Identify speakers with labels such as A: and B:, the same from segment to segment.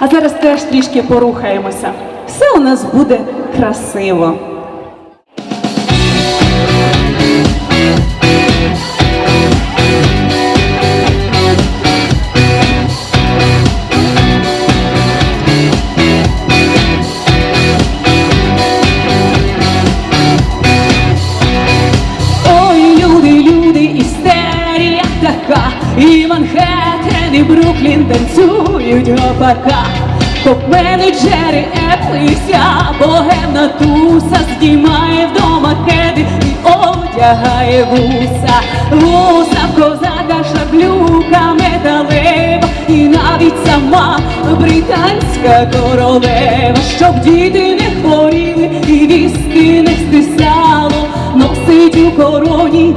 A: А зараз теж трішки порухаємося. Все у нас буде красиво. І Бруклін танцюють гопака. Топ-менеджери еплися, богемна туса здіймає вдома кеди і одягає вуса. Вуса в козака шаблюка металева, і навіть сама британська королева, щоб діти не хворіли і віски не стисало, носить у короні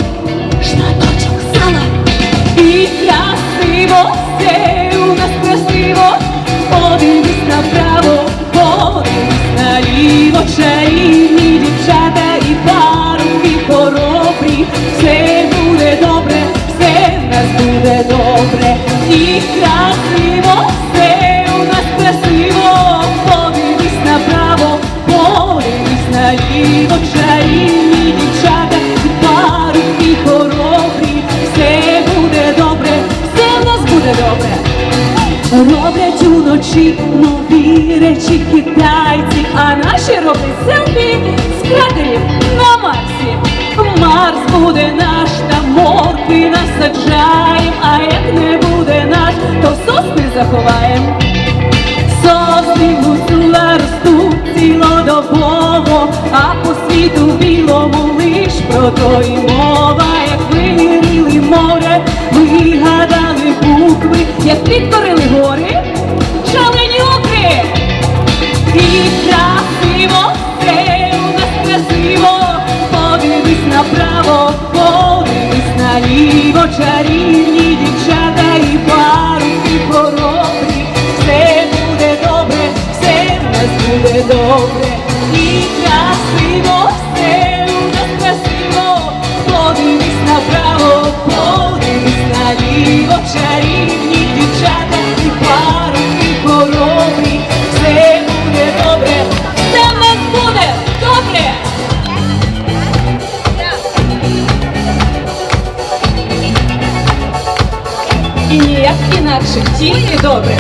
A: буде добре, і красиво, все у нас красиво, подивись направо, подивись наліво, чарівні дівчата парубки хоробрі, все буде добре, все в нас буде добре. Роблять уночі нові речі китайці, а наші роблять селфі з кратерів на Марсі. Марс буде наш, моркви а як не буде наш, то сосни заховаєм. Сосни гусула ростуть цілодобово, а по світу білому лиш про то й мова, як вимірили море, ми гадали букви, як підкорили гори, нас буде добре, і красиво, все у нас красиво, подивись направо, подивись наліво, чарівні дівчата і парубки хоробрі, все буде добре, в нас буде добре. І ніяк інакше, тільки добре.